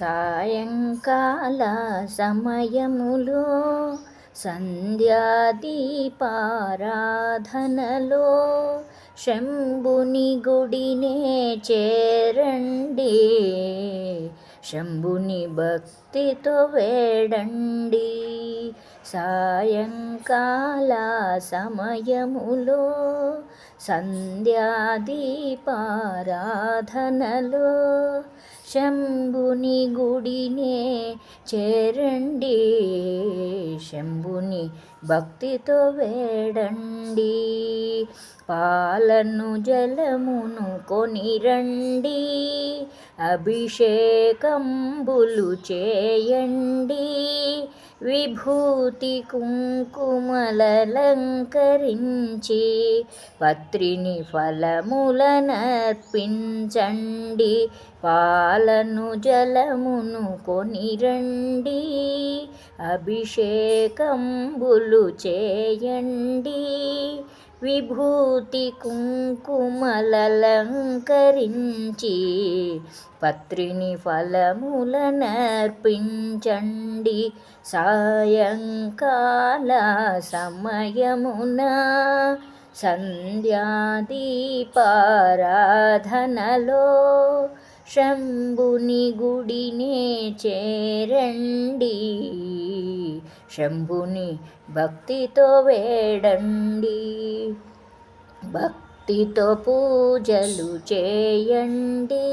సాయంకాల సమయములో సంధ్యాదీపారాధనలో శంభుని గుడినే చేరండి. శంభుని భక్తితో వేడండి. సాయంకాల సమయములో సంధ్యాదీపారాధనలో శంభుని గుడినే చేరండి. శంభుని భక్తితో వేడండి. పాలను జలమును కొనిరండి. అభిషేకంబులు చేయండి. విభూతి కుంకుమలలంకరించి పత్రిని ఫలములనర్పించండి పాలను జలమును కొనిరండి అభిషేకంబులు చేయండి. విభూతి కుంకుమలలంకరించి పత్రిని ఫలములనర్పించండి. సాయంకాల సమయమున సంధ్యాదీపారాధనలో శంభుని గుడినే చేరండి. శంభుని భక్తితో వేడండి. భక్తితో పూజలు చేయండి.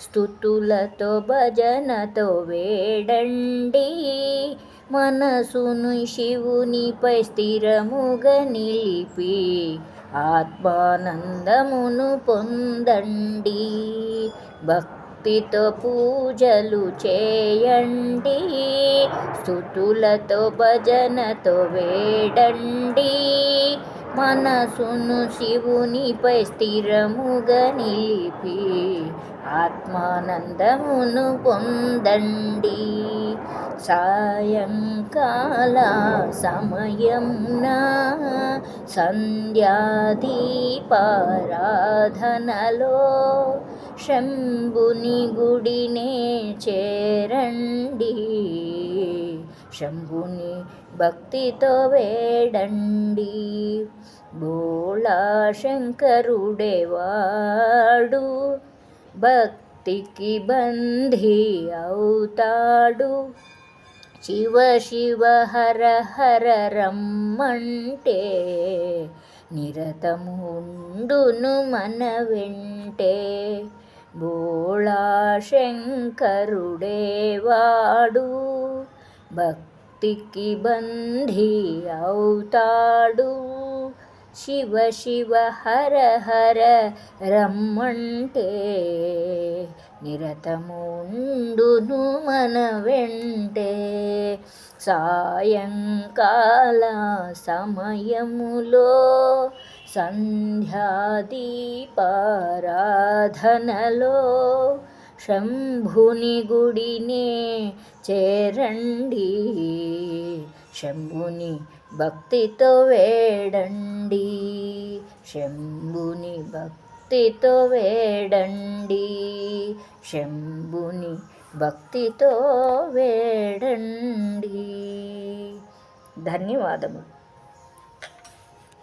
స్థుతులతో భజనతో వేడండి. మనసును శివునిపై స్థిరముగా నిలిపి ఆత్మానందమును పొందండి. భక్తి భక్తితో పూజలు చేయండి. స్థుతులతో భజనతో వేడండి. మనసును శివునిపై స్థిరముగా నిలిపి ఆత్మానందమును పొందండి. సాయంకాల సమయమున సంధ్యాదీపారాధనలో శంభుని గుడినే చేరండి. శంభుని భక్తితో వేడండి. బోళా శంకరుడేవాడు భక్తికి బంధి అవుతాడు. శివ శివ హర హర రమ్మంటే నిరతముండును మన వెంటే బోళా శంకరుడేవాడు భక్తికి బంధి అవుతాడు శివ శివ హర హర రమ్మంటే నిరతముండును మన వెంటే సాయంకాల సమయములో సంధ్యాదీపారాధనలో శంభుని గుడినే చేరండి. శంభుని భక్తితో వేడండి. శంభుని భక్తితో వేడండి. శంభుని భక్తితో వేడండి. ధన్యవాదములు.